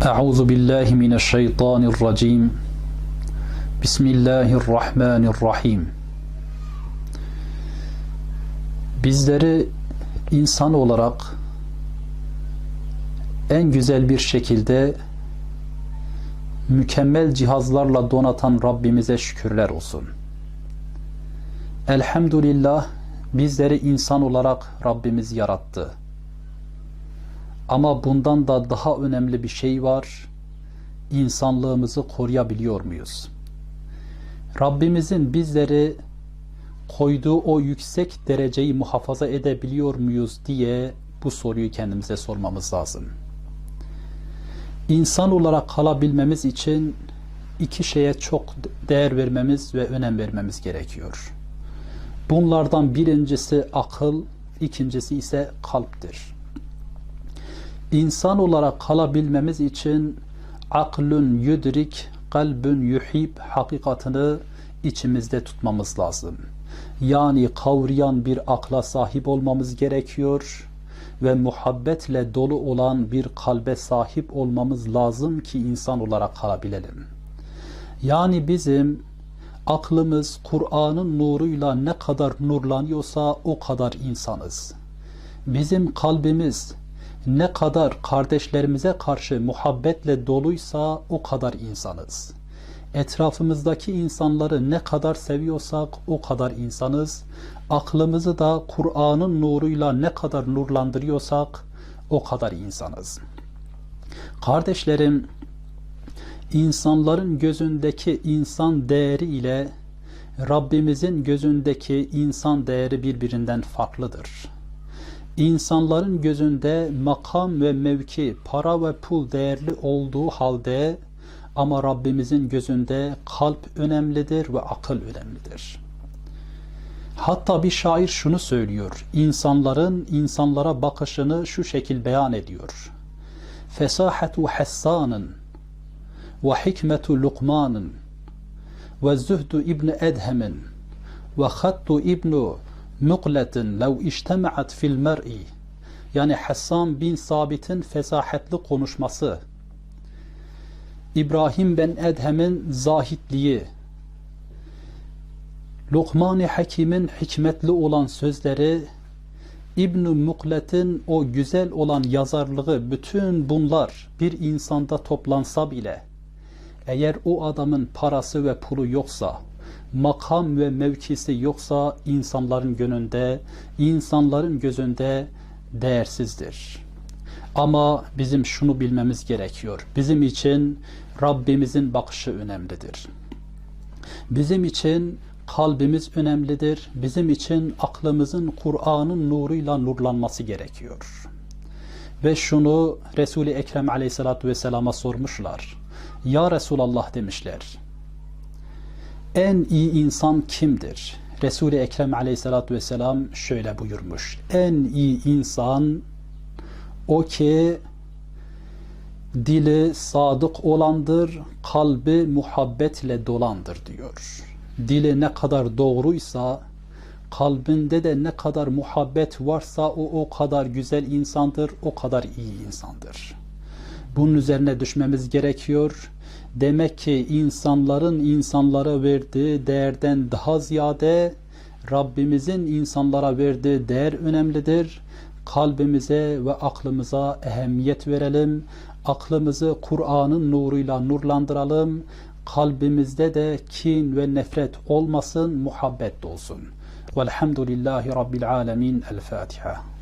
أعوذ بالله من الشيطان الرجيم بسم الله الرحمن الرحيم Bizleri insan olarak en güzel bir şekilde mükemmel cihazlarla donatan Rabbimize şükürler olsun. Elhamdülillah bizleri insan olarak Rabbimiz yarattı. Ama bundan da daha önemli bir şey var. İnsanlığımızı koruyabiliyor muyuz? Rabbimizin bizleri koyduğu o yüksek dereceyi muhafaza edebiliyor muyuz diye bu soruyu kendimize sormamız lazım. İnsan olarak kalabilmemiz için iki şeye çok değer vermemiz ve önem vermemiz gerekiyor. Bunlardan birincisi akıl, ikincisi ise kalptir. İnsan kalabilmemiz için aklün yudrik, kalbün yuhib hakikatını içimizde tutmamız lazım. Yani kavrayan bir akla sahip olmamız gerekiyor ve muhabbetle dolu olan bir kalbe sahip olmamız lazım ki insan olarak kalabilelim. Yani bizim aklımız Kur'an'ın nuruyla ne kadar nurlanıyorsa o kadar insanız. Bizim kalbimiz ne kadar kardeşlerimize karşı muhabbetle doluysa o kadar insanız. Etrafımızdaki insanları ne kadar seviyorsak o kadar insanız. Aklımızı da Kur'an'ın nuruyla ne kadar nurlandırıyorsak o kadar insanız. Kardeşlerim, insanların gözündeki insan değeri ile Rabbimizin gözündeki insan değeri birbirinden farklıdır. İnsanların gözünde makam ve mevki, para ve pul değerli olduğu halde ama Rabbimizin gözünde kalp önemlidir ve akıl önemlidir. Hatta bir şair şunu söylüyor. İnsanların insanlara bakışını şu şekil beyan ediyor. Fesahatu Hassan'ın ve hikmetu Lukman'ın ve zühdü İbni Edhem'in ve hattu İbnu mukletin lev iştemaat fil mer'i yani Hassan bin Sabit'in fesahetli konuşması. İbrahim ben Edhem'in zahitliği. Lokman-ı Hakim'in hikmetli olan sözleri. İbn-i Muklet'in o güzel olan yazarlığı bütün bunlar bir insanda toplansa bile eğer o adamın parası ve pulu yoksa makam ve mevkisi yoksa insanların gönlünde, insanların gözünde değersizdir. Ama bizim şunu bilmemiz gerekiyor. Bizim için Rabbimizin bakışı önemlidir. Bizim için kalbimiz önemlidir. Bizim için aklımızın Kur'an'ın nuruyla nurlanması gerekiyor. Ve şunu Resul-i Ekrem aleyhissalatü vesselama sormuşlar. Ya Resulallah demişler en iyi insan kimdir? Resul-i Ekrem aleyhissalatü vesselam şöyle buyurmuş. En iyi insan o ki dili sadık olandır, kalbi muhabbetle dolandır diyor. Dili ne kadar doğruysa, kalbinde de ne kadar muhabbet varsa o o kadar güzel insandır, o kadar iyi insandır. Bunun üzerine düşmemiz gerekiyor. Demek ki insanların insanlara verdiği değerden daha ziyade Rabbimizin insanlara verdiği değer önemlidir. Kalbimize ve aklımıza ehemmiyet verelim. Aklımızı Kur'an'ın nuruyla nurlandıralım. Kalbimizde de kin ve nefret olmasın, muhabbet olsun. Velhamdülillahi Rabbil alemin. El Fatiha.